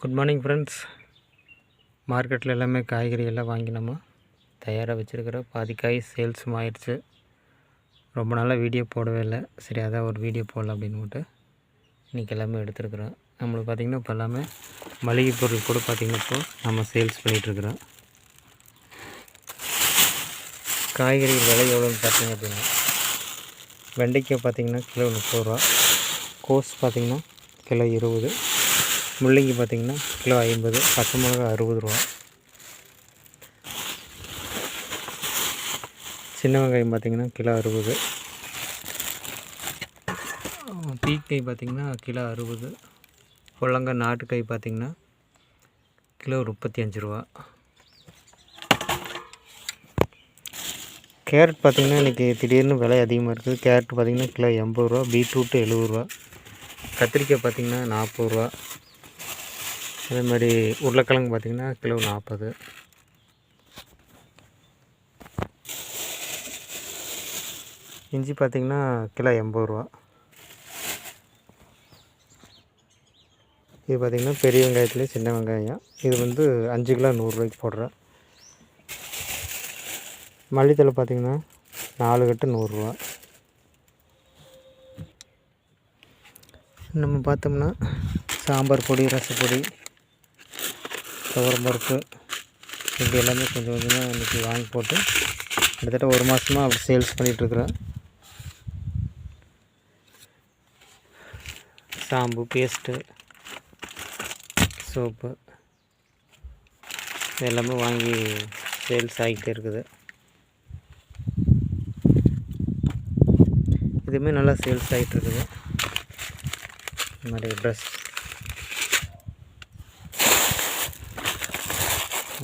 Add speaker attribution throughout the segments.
Speaker 1: Good morning friends மார்க்கெட்டில் எல்லாமே காய்கறி எல்லாம் வாங்கி நம்ம தயாராக வச்சுருக்கிற பாதி காய் சேல்ஸும் ஆயிடுச்சு. ரொம்ப நாளாக வீடியோ போடவே இல்லை. சரி அதான் ஒரு வீடியோ போடலாம் அப்படின்னு விட்டு இன்றைக்கி எல்லாமே எடுத்துருக்குறோம். நம்மளுக்கு பார்த்திங்கன்னா இப்போ எல்லாமே மளிகை பொருள் கூட பார்த்திங்கன்னா இப்போ நம்ம சேல்ஸ் பண்ணிகிட்ருக்குறோம் காய்கறி விலை எவ்வளோன்னு பார்த்தீங்க அப்படின்னா வெண்டைக்காய் பார்த்திங்கன்னா கிலோ முப்பது ரூபா. கோஸ் பார்த்திங்கன்னா கிலோ இருபது. முள்ளங்கி பார்த்திங்கன்னா கிலோ ஐம்பது பச்சை மிளகா அறுபது ரூபா. சின்ன வெங்காயம் பார்த்திங்கன்னா கிலோ அறுபது. பீக்காய் பார்த்திங்கன்னா கிலோ அறுபது. புள்ளங்காய் நாட்டுக்காய் பார்த்திங்கன்னா கிலோ முப்பத்தி அஞ்சு ரூபா. கேரட் பார்த்திங்கன்னா இன்றைக்கி திடீர்னு விலை அதிகமாக இருக்குது. கேரட் பார்த்திங்கன்னா கிலோ எண்பது ரூபா பீட்ரூட்டு எழுபது ரூபா. கத்திரிக்காய் பார்த்திங்கன்னா நாற்பது ரூபா. அதே மாதிரி உருளைக்கிழங்கு பார்த்திங்கன்னா கிலோ நாற்பது. இஞ்சி பார்த்திங்கன்னா கிலோ எண்பது ரூபா. இது பார்த்திங்கன்னா பெரிய வெங்காயத்துலேயே சின்ன வெங்காயம். இது வந்து அஞ்சு கிலோ நூறுரூவாய்க்கு போடுறேன். மல்லித்தலை பார்த்திங்கன்னா நாலு கட்டு நூறுரூவா நம்ம பார்த்தோம்னா சாம்பார் பொடி ரசப்பொடி துவரம் பருப்பு இப்படி எல்லாமே கொஞ்சம் கொஞ்சமாக இன்றைக்கி வாங்கி போட்டு கிட்டத்தட்ட ஒரு மாதமாக அப்படி சேல்ஸ் பண்ணிகிட்ருக்குறேன் சாம்பு பேஸ்ட்டு சோப்பு இது எல்லாமே வாங்கி சேல்ஸ் ஆகிட்டே இருக்குது. இதுவுமே நல்லா சேல்ஸ் ஆகிட்டு இருக்குது. இந்த மாதிரி ட்ரெஸ்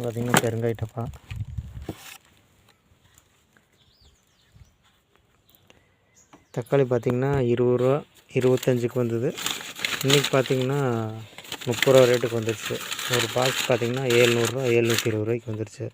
Speaker 1: பார்த்திங்கன்னா பெருங்காய் டப்பா தக்காளி பார்த்திங்கன்னா இருபது ரூபா இருபத்தஞ்சுக்கு வந்தது. இன்றைக்கி பார்த்திங்கன்னா முப்பது ரூபா ரேட்டுக்கு வந்துருச்சு. ஒரு பாக்ஸ் பார்த்திங்கன்னா ஏழ்நூறுரூவா ஏழ்நூற்றி இருபது ரூபாய்க்கு வந்துருச்சு.